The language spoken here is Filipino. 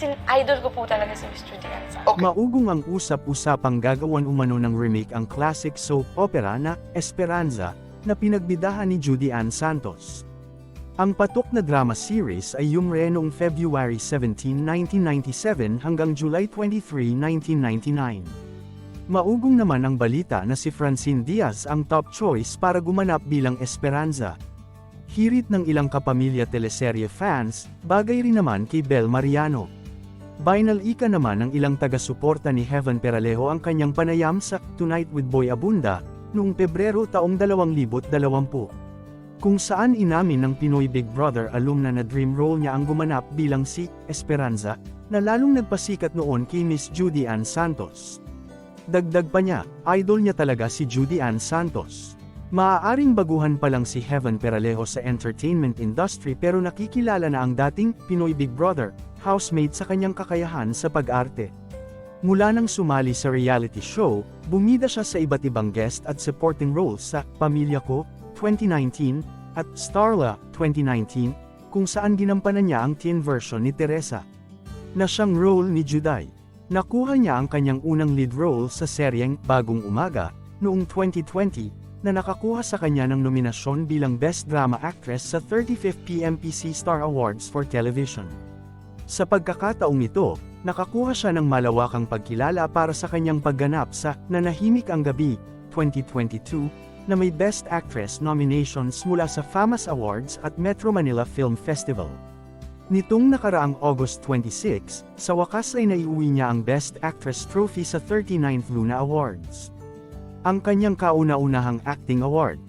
As in, idol ko po talaga si Ann Santos. Okay. Maugong ang usap-usapang gagawan umano ng remake ang classic soap opera na Esperanza, na pinagbidahan ni Judy Ann Santos. Ang patok na drama series ay yumre noong February 17, 1997 hanggang July 23, 1999. Maugong naman ang balita na si Francine Diaz ang top choice para gumanap bilang Esperanza. Hirit ng ilang kapamilya teleserye fans, bagay rin naman kay Bel Mariano. Binal ika naman ng ilang taga-suporta ni Heaven Peralejo ang kanyang panayam sa Tonight with Boy Abunda, noong Pebrero taong 2020. Kung saan inamin ng Pinoy Big Brother alumna na dream role niya ang gumanap bilang si Esperanza, na lalong nagpasikat noon kay Miss Judy Ann Santos. Dagdag pa niya, idol niya talaga si Judy Ann Santos. Maaaring baguhan pa lang si Heaven Peralejo sa entertainment industry pero nakikilala na ang dating Pinoy Big Brother, housemate sa kanyang kakayahan sa pag-arte. Mula nang sumali sa reality show, bumida siya sa iba't ibang guest at supporting roles sa Pamilya Ko, 2019, at Starla, 2019, kung saan ginampanan niya ang teen version ni Teresa. Na siyang role ni Juday. Nakuha niya ang kanyang unang lead role sa seryeng Bagong Umaga, noong 2020, na nakakuha sa kanya ng nominasyon bilang Best Drama Actress sa 35th PMPC Star Awards for Television. Sa pagkakataong ito, nakakuha siya ng malawakang pagkilala para sa kanyang pagganap sa Nanahimik ang Gabi, 2022, na may Best Actress nominations mula sa FAMAS Awards at Metro Manila Film Festival. Nitong nakaraang August 26, sa wakas ay naiuwi niya ang Best Actress trophy sa 39th Luna Awards. Ang kanyang kauna-unahang acting award,